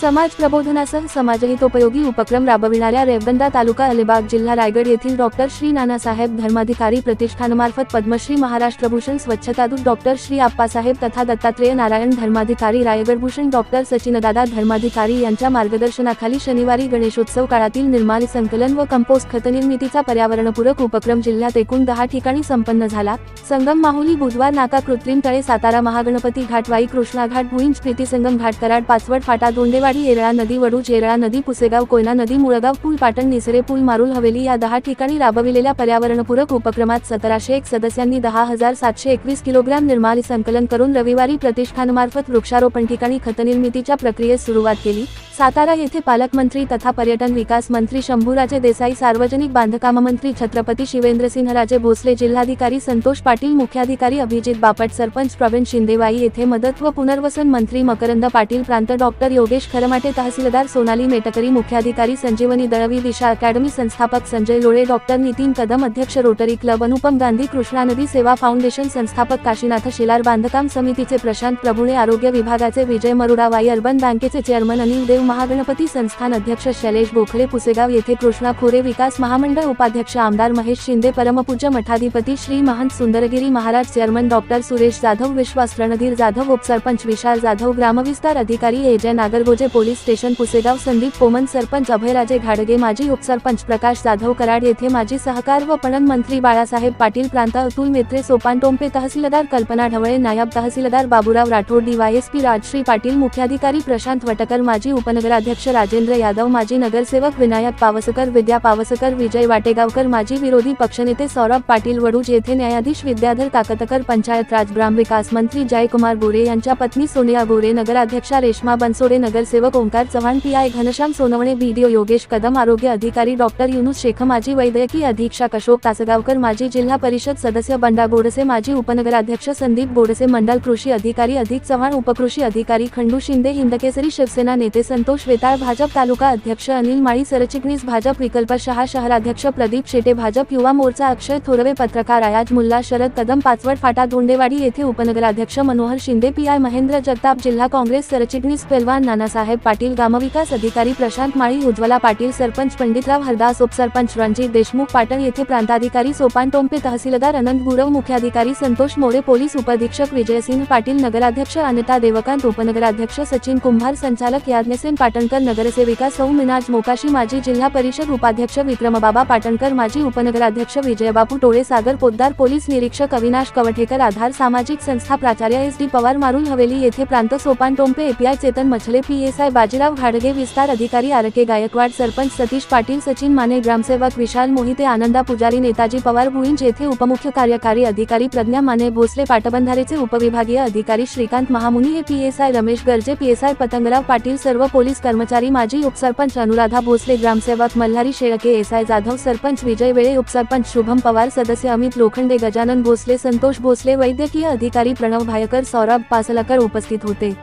समाज प्रबोधनासह समाजहितोपयोगी उपक्रम राबविणाऱ्या रेवदंडा तालुका अलिबाग जिल्हा रायगड येथील डॉक्टर श्री नानासाहेब धर्माधिकारी प्रतिष्ठानमार्फत पद्मश्री महाराष्ट्रभूषण स्वच्छतादूत डॉक्टर श्री आप्पासाहेब तथा दत्तात्रेय नारायण धर्माधिकारी रायगडभूषण डॉक्टर सचिनदादा धर्माधिकारी यांच्या मार्गदर्शनाखाली शनिवारी गणेशोत्सव काळातील निर्माली संकलन व कंपोस्ट खतनिर्मितीचा पर्यावरणपूरक उपक्रम जिल्ह्यात एकूण दहा ठिकाणी संपन्न झाला. संगम माहुली बुधवार नाका कृत्रिम तळे सातारा महागणपती घाट वाई कृष्णा घाट भुईंज प्रीती संगम घाट कराड पाचवड फाटा दोंडेवाड येरळा नदी वडूज येरळा नदी पुसेगाव कोयना नदी मुळगाव पूल पाटण निसरे पूल मारुल हवेली या दहा ठिकाणी राबविलेल्या पर्यावरणपूरक उपक्रमात सतराशे एक सदस्यांनी दहा हजार सातशे एकवीस किलोग्रॅम निर्माली संकलन करून रविवारी प्रतिष्ठानमार्फत वृक्षारोपण ठिकाणी खतनिर्मितीच्या प्रक्रियेस सुरुवात केली. सातारा येथे पालकमंत्री तथा पर्यटन विकास मंत्री शंभूराजे देसाई सार्वजनिक बांधकाम मंत्री छत्रपती शिवेंद्रसिंहराजे भोसले जिल्हाधिकारी संतोष पाटील मुख्याधिकारी अभिजित बापट सरपंच प्रवीण शिंदेवाई येथे मदत व पुनर्वसन मंत्री मकरंद पाटील प्रांत डॉक्टर योगेश खरमाटे तहसीलदार सोनाली मेटकरी मुख्याधिकारी संजीवनी दळवी दिशा अकॅडमी संस्थापक संजय लोळे डॉक्टर नितीन कदम अध्यक्ष रोटरी क्लब अनुपम गांधी कृष्णा नदी सेवा फाउंडेशन संस्थापक काशीनाथ शिलार बांधकाम समितीचे प्रशांत प्रभुणे आरोग्य विभागाचे विजय मरुडावाई अर्बन बँकेचे चेअरमन अनिल देव महागणपती संस्थान अध्यक्ष शैलेश गोखले पुसेगाव येथे कृष्णा खोरे विकास महामंडळ उपाध्यक्ष आमदार महेश शिंदे परमपूज्य मठाधिपती श्री महंत सुंदरगिरी महाराज चेअरमन डॉक्टर सुरेश जाधव विश्वास रणधीर जाधव उपसरपंच विशाल जाधव ग्रामविस्तार अधिकारी एजय नागरगोजे पोलीस स्टेशन पुसेगाव संदीप कोमन सरपंच अभयराजे घाडगे माजी उपसरपंच प्रकाश जाधव कराड येथे माजी सहकार व पणन मंत्री बाळासाहेब पाटील प्रांत अतुल मेत्रे सोपान टोंपे तहसीलदार कल्पना ढवळे नायब तहसीलदार बाबुराव राठोड डीवायएसपी राजश्री पाटील मुख्याधिकारी प्रशांत वटकर माजी उपनगराध्यक्ष राजेंद्र यादव माजी नगरसेवक विनायक पावसकर विद्या पावसकर विजय वाटेगावकर माजी विरोधी पक्षनेते सौरभ पाटील वडूज येथे न्यायाधीश विद्याधर काकतकर पंचायत राज ग्रामविकास मंत्री जयकुमार गोरे यांच्या पत्नी सोनिया गोरे नगराध्यक्षा रेश्मा बनसोडे नगरसेवक ओंकार चव्हाण पीआय घनश्याम सोनवणे बीडीओ योगेश कदम आरोग्य अधिकारी डॉक्टर युनुस शेख माजी वैद्यकीय अधीक्षक अशोक तासगावकर माजी जिल्हा परिषद सदस्य बंडा गोडसे माजी उपनगराध्यक्ष संदीप गोडसे मंडल कृषी अधिकारी अधिक चव्हाण उपकृषी अधिकारी खंडू शिंदे हिंदकेसरी शिवसेना नेते संतोष वेताळ भाजप तालुका अध्यक्ष अनिल माळी सरचिटणीस भाजप विकल्प शहा शहराध्यक्ष प्रदीप शेटे भाजप युवा मोर्चा अक्षय थोरवे पत्रकार आयाज मुल्ला शरद कदम पाचवड फाटा धोंडेवाडी येथे उपनगराध्यक्ष मनोहर शिंदे पीआय महेंद्र जगताप जिल्हा काँग्रेस सरचिटणीस पेलवान नानासाहेब पाटील ग्रामविकास अधिकारी प्रशांत माळी उज्ज्वला पाटील सरपंच पंडितराव हरदास उपसरपंच रणजित देशमुख पाटण येथे प्रांताधिकारी सोपान टोंपे तहसीलदार अनंत गुरव मुख्याधिकारी संतोष मोरे पोलीस उपअधीक्षक विजयसिंह पाटील नगराध्यक्ष अनिता देवकांत उपनगराध्यक्ष सचिन कुंभार संचालक याज्ञसेन पाटणकर नगरसेविका सौ मिनाज मोकाशी माजी जिल्हा परिषद उपाध्यक्ष विक्रमबाबा पाटणकर माजी उपनगराध्यक्ष विजयबापू टोळे सागर पोद्दार पोलीस निरीक्षक अविनाश कवठेकर आधार सामाजिक संस्था प्राचार्य एस डी पवार मारुल हवेली येथे प्रांत सोपान टोंपे एपीआय चेतन मछले पीएसआय बाजीराव हाडगे विस्तार अधिकारी आरके गायकवाड सरपंच सतीश पाटील सचिन माने ग्रामसेवक विशाल मोहिते आनंदा पुजारी नेताजी पवार भुईंज येथे उपमुख्य कार्यकारी अधिकारी प्रज्ञा माने भोसले पाटबंधारेचे उपविभागीय अधिकारी श्रीकांत महामुनी हे पीएसआय रमेश गर्जे पीएसआय पतंगराव पाटील सर्व पोलीस कर्मचारी माजी उपसरपंच अनुराधा भोसले ग्रामसेवक मल्हारी शेळके एसआय जाधव सरपंच विजय वेळे उपसरपंच शुभम पवार सदस्य अमित लोखंडे गजानन भोसले संतोष भोसले वैद्यकीय अधिकारी प्रणव भायकर सौरभ पासलकर उपस्थित होते.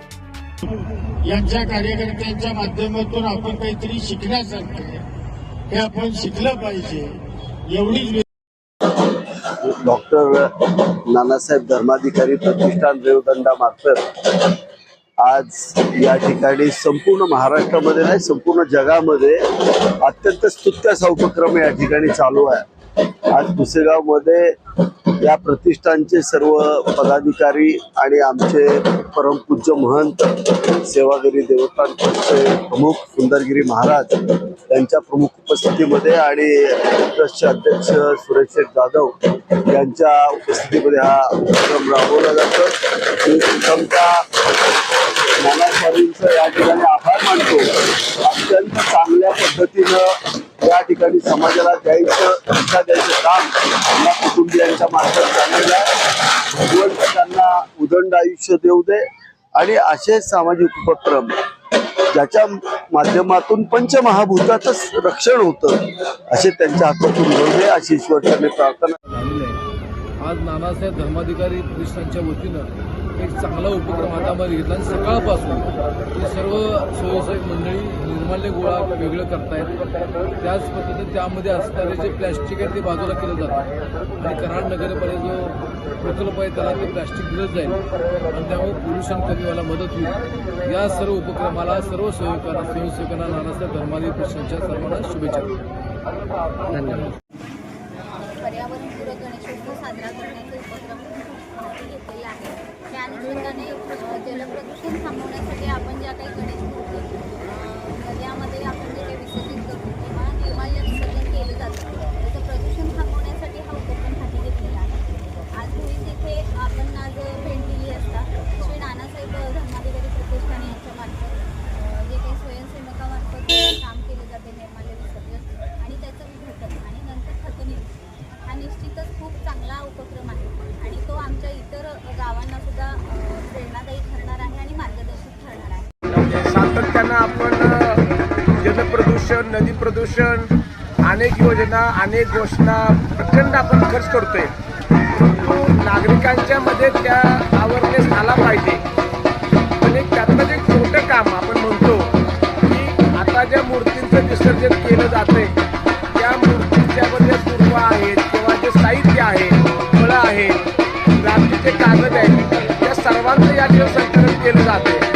यांच्या कार्यकर्त्यांच्या माध्यमातून आपण काहीतरी शिकण्यासारखं हे आपण शिकलं पाहिजे. एवढीच डॉक्टर नानासाहेब धर्माधिकारी प्रतिष्ठान देवदंडामार्फत आज या ठिकाणी संपूर्ण महाराष्ट्रामध्ये नाही संपूर्ण जगामध्ये अत्यंत स्तुत्यासा उपक्रम या ठिकाणी चालू आहे. आज पुसेगावमध्ये या प्रतिष्ठानचे सर्व पदाधिकारी आणि आमचे परमपूज्य महंत सेवागिरी देवस्थान ट्रस्टचे प्रमुख सुंदरगिरी महाराज यांच्या प्रमुख उपस्थितीमध्ये आणि ट्रस्टचे अध्यक्ष सुरेश शेठ जाधव यांच्या उपस्थितीमध्ये हा उपक्रम राबवला जातो. मी प्रथमतः नाना या ठिकाणी आभार मानतो. अत्यंत चांगल्या पद्धतीनं या ठिकाणी समाजाला द्यायचं. कुटुंबियांच्या मार्फत झालेलं भगवंत त्यांना उदंड आयुष्य देऊ दे आणि असे सामाजिक उपक्रम ज्याच्या माध्यमातून पंचमहाभूताच रक्षण होतं असे त्यांच्या हातातून घडले दे अशी ईश्वरचरणी प्रार्थना. आज नानासाहेब धर्माधिकारी प्रतिष्ठानच्या वतीनं एक चांगला उपक्रम हातामध्ये घेतला आणि सकाळपासून हे सर्व स्वयंसेवक मंडळी निर्माल्य गोळा वेगळं करतायत. त्याच पद्धतीने त्यामध्ये असणारे जे प्लॅस्टिक आहे ते बाजूला केलं जातं. आणि कराड नगरपालिका जो प्रकल्प आहे त्याला ते प्लॅस्टिक दिलं जाईल. आणि त्यामुळे पोल्युशन कमी व्हायला मदत होईल. या सर्व उपक्रमाला सर्व स्वयंसेवकांना स्वयंसेवकांना नानासाहेब धर्मादी कृष्णांच्या सर्वांना शुभेच्छा धन्यवाद. पर्यावरणपूरक गणेशोत्सव साजरा करण्याचे उपक्रम हाती घेतलेला आहे त्या अनुषंगाने जलप्रदूषण थांबवण्यासाठी आपण ज्या काही गणेश मूर्ती अ, नद्यामध्ये आपण जे काही विसर्जित करतो किंवा निर्माल्य विसर्जन केलं जातं त्याचं प्रदूषण थांबवण्यासाठी हा उपक्रम हाती घेतलेला आहे आज मुळीच इथे आपण आज भेट दिली असता श्री नानासाहेब धर्माधिकारी प्रतिष्ठान यांच्यामार्फत अ, जे काही स्वयंसेवकामार्फत काम केले जाते निर्माल्य विसर्जन आणि त्याचं विघटन आणि नंतर खतनिर्मिती हा निश्चितच खूप चांगला उपक्रम आहे आणि तो आमच्या इतर गावांना सुद्धा अ, प्रेरणादायी ठरणार आहे आणि मार्गदर्शक ठरणार आहे सातत्यानं आपण अ, प्रदूषण नदी प्रदूषण अनेक योजना अनेक घोषणा प्रचंड आपण खर्च करतोय. परंतु नागरिकांच्या मध्ये त्या अवेअरनेस आला पाहिजे. पण एक त्यातलं जे छोटं काम आपण म्हणतो की आता ज्या मूर्तींचं विसर्जन केलं जातंय त्या मूर्तींच्यामध्ये पूर्व आहेत किंवा जे साहित्य आहे फळं आहेत रात्रीचे कागद आहेत त्या सर्वांचं या ठिकाणी संकलन केलं जाते